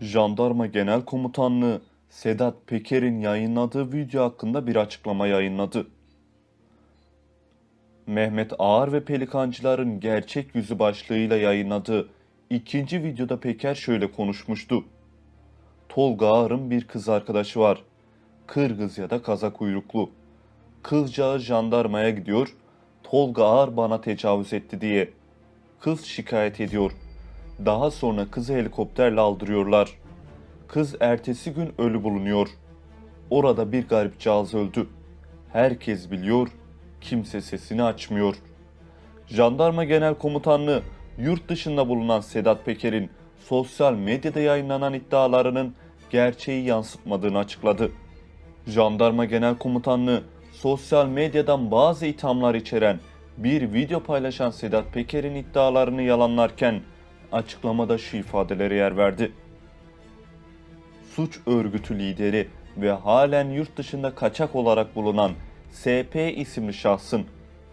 Jandarma Genel Komutanlığı Sedat Peker'in yayınladığı video hakkında bir açıklama yayınladı. Mehmet Ağar ve Pelikancıların gerçek yüzü başlığıyla yayınladığı ikinci videoda Peker şöyle konuşmuştu. Tolga Ağar'ın bir kız arkadaşı var. Kırgız ya da kazak uyruklu. Kızcağız jandarmaya gidiyor. Tolga Ağar bana tecavüz etti diye. Kız şikayet ediyor. Daha sonra kızı helikopterle aldırıyorlar. Kız ertesi gün ölü bulunuyor. Orada bir garipcağız öldü. Herkes biliyor, kimse sesini açmıyor. Jandarma Genel Komutanlığı yurt dışında bulunan Sedat Peker'in sosyal medyada yayınlanan iddialarının gerçeği yansıtmadığını açıkladı. Jandarma Genel Komutanlığı sosyal medyadan bazı ithamlar içeren bir video paylaşan Sedat Peker'in iddialarını yalanlarken açıklamada şu ifadelere yer verdi. Suç örgütü lideri ve halen yurt dışında kaçak olarak bulunan SP isimli şahsın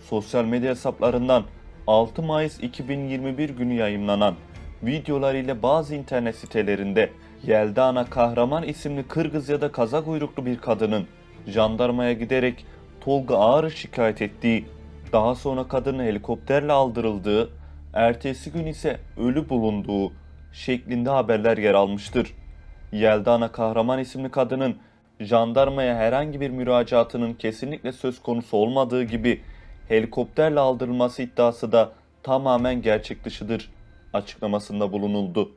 sosyal medya hesaplarından 6 Mayıs 2021 günü yayımlanan videolar ile bazı internet sitelerinde Yelda Ana Kahraman isimli Kırgız ya da Kazak uyruklu bir kadının jandarmaya giderek Tolga Ağar'ı şikayet ettiği, daha sonra kadının helikopterle aldırıldığı, ertesi gün ise ölü bulunduğu şeklinde haberler yer almıştır. Yeldana Kahraman isimli kadının jandarmaya herhangi bir müracaatının kesinlikle söz konusu olmadığı gibi helikopterle aldırılması iddiası da tamamen gerçek dışıdır açıklamasında bulunuldu.